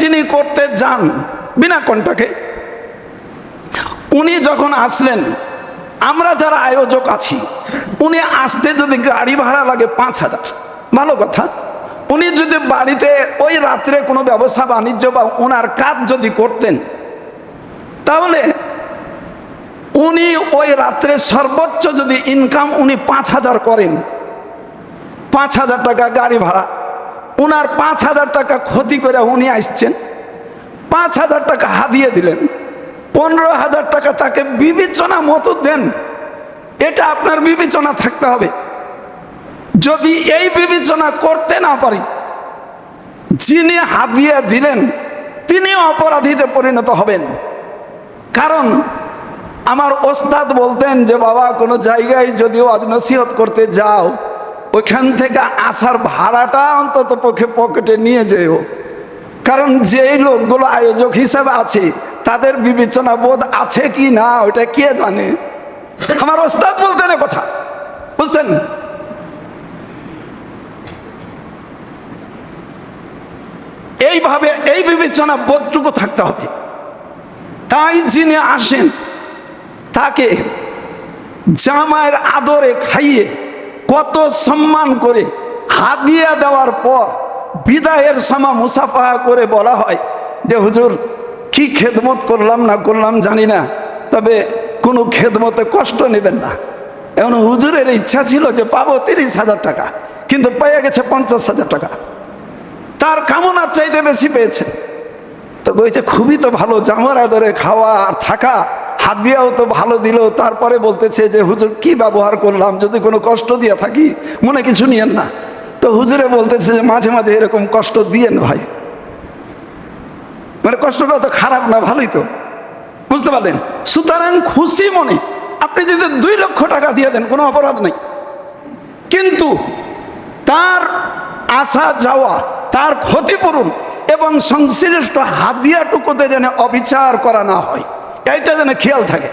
যিনি করতে যান বিনা কণ্টাকে উনি যখন আসলেন, আমরা যারা আয়োজক আছি, উনি আসতে যদি গাড়ি ভাড়া লাগে পাঁচ হাজার। ভালো কথা। উনি যদি বাড়িতে ওই রাত্রে কোনো ব্যবসা বাণিজ্য বা ওনার কাজ যদি করতেন, তাহলে উনি ওই রাত্রে সর্বোচ্চ যদি ইনকাম উনি পাঁচ হাজার করেন, পাঁচ হাজার টাকা গাড়ি ভাড়া। উনার পাঁচ হাজার টাকা ক্ষতি করে উনি আসছেন। পাঁচ হাজার টাকা হাদিয়ে দিলেন। পনেরো হাজার টাকা তাকে বিবেচনা মতো দেন। এটা আপনার বিবেচনা থাকতে হবে। যদি এই বিবেচনা করতে না পারি, যিনি হাদিয়ে দিলেন, তিনি অপরাধীতে পরিণত হবেন। কারণ আমার ওস্তাদ বলতেন যে, বাবা, কোনো জায়গায় যদি ওয়াজ নসিহত করতে যাও ওইখান থেকে আসার ভাড়াটা অন্তত পক্ষে পকেটে নিয়ে যেও। কারণ যেই লোকগুলো আয়োজক হিসেবে আছে, তাদের বিবেচনা বোধ আছে কি না ওটা কে জানে? আমার ওস্তাদ বলতেন কথা। বুঝতেন? এইভাবে এই বিবেচনা বোধটুকু থাকতে হবে। তাই যিনি আসেন, তাকে জামায়ের আদরে খাইয়ে কত সম্মান করে হাদিয়া দেওয়ার পর বিদায়ের সমা মুসাফা করে বলা হয় যে, হুজুর, কি খেদমত করলাম না করলাম জানি না, তবে কোনো খেদমতে কষ্ট নেবেন না। এমন হুজুরের ইচ্ছা ছিল যে, পাবো তিরিশ হাজার টাকা, কিন্তু পেয়ে গেছে পঞ্চাশ হাজার টাকা। তার কামনার চাইতে বেশি পেয়েছে। তো কইছে, খুবই তো ভালো জামার আদরে খাওয়া আর থাকা হাত দিয়েও তো ভালো দিল, তারপরে বলতেছে যে, হুজুর, কি ব্যবহার করলাম? যদি কোনো কষ্ট দিয়ে থাকি, মনে কিছু নিয়েন না। তো হুজুরে বলতেছে যে, মাঝে মাঝে এরকম কষ্ট দিয়েন ভাই। মানে কষ্টটা তো খারাপ না, ভালোই তো। বুঝতে পারলেন? সুতরাং খুশি মনে। আপনি যদি দুই লক্ষ টাকা দিয়ে দেন, কোনো অপরাধ নেই। কিন্তু তার আসা যাওয়া, তার ক্ষতিপূরণ এবং সংশ্লিষ্ট হাদিয়াটুকুতে যেন অবিচার করা না হয়। এইটা যেন খেয়াল থাকে।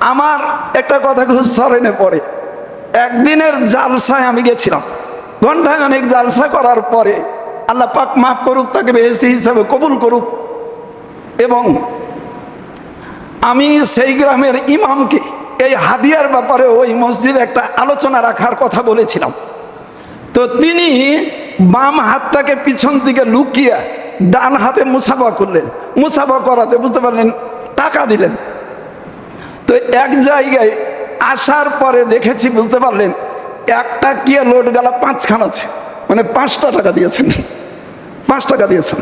আমার একটা কথা খুব স্মরণে পড়ে। একদিনের জালসায় আমি গেছিলাম। ঘন্টায় অনেক জালসা করার পরে আল্লাহ পাক মাফ করুক, তাকে বেহেস্তি হিসাবে কবুল করুক এবং আমি সেই গ্রামের ইমামকে এই হাদিয়ার ব্যাপারে ওই মসজিদে একটা আলোচনা রাখার কথা বলেছিলাম। তো তিনি বাম হাতটাকে পিছন দিকে লুকিয়ে ডান হাতে মুসাফা করলেন। মুসাফা করাতে বুঝতে পারলেন টাকা দিলেন। তো এক জায়গায় আসার পরে দেখেছি, বুঝতে পারলেন, একটা কিয়ে লোড গেলা পাঁচখান আছে। মানে পাঁচটা টাকা দিয়েছেন। পাঁচ টাকা দিয়েছেন।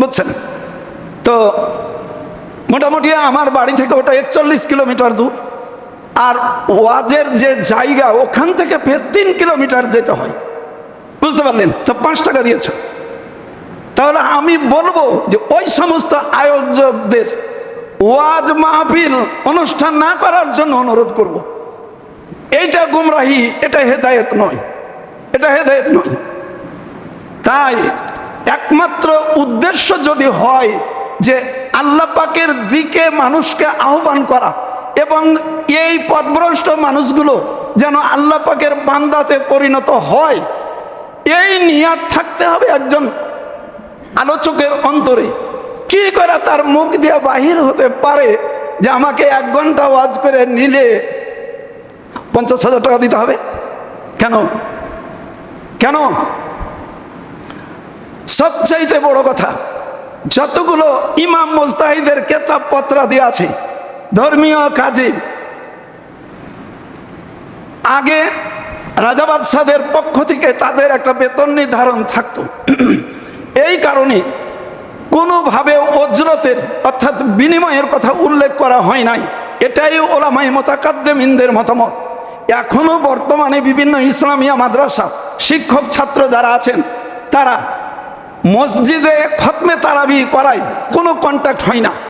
বুঝছেন? তো মোটামুটি আমার বাড়ি থেকে ওটা একচল্লিশ কিলোমিটার দূর। আর ওয়াজের যে জায়গা, ওখান থেকে ফের তিন কিলোমিটার যেতে হয়। বুঝতে পারলেন? তো পাঁচ টাকা দিয়েছেন। তাহলে আমি বলব যে ওই সমস্ত আয়োজকদের ওয়াজ মাহফিল অনুষ্ঠান না করার জন্য অনুরোধ করব। এইটা গুমরাহি, এটা হেদায়েত নয়। এটা হেদায়েত নয়। তাই একমাত্র উদ্দেশ্য যদি হয় যে আল্লাহ পাকের দিকে মানুষকে আহ্বান করা এবং এই পথভ্রষ্ট মানুষগুলো যেন আল্লাহ পাকের বান্দাতে পরিণত হয়, এই নিয়াত থাকতে হবে একজন আলোচকের অন্তরে। কি করে তার মুখ দিয়ে বাহির হতে পারে যে আমাকে এক ঘণ্টা ওয়াজ করে নিলে পঞ্চাশ হাজার টাকা দিতে হবে? কেন? কেন? সবচাইতে বড় কথা, যতগুলো ইমাম মোস্তাহিদের কেতাব পত্রাদি আছে, ধর্মীয় কাজে, আগে রাজা বাদশাদের পক্ষ থেকে তাদের একটা বেতন নির্ধারণ থাকতো। এই কারণে কোনোভাবে অজরতের অর্থাৎ বিনিময়ের কথা উল্লেখ করা হয় নাই। এটাই ওলামাই মোতাকাদ্দেমিনদের মতামত। এখনও বর্তমানে বিভিন্ন ইসলামিয়া মাদ্রাসা শিক্ষক ছাত্র যারা আছেন, তারা মসজিদে খতমে তারাবি করায় কোনো কন্ট্যাক্ট হয় না।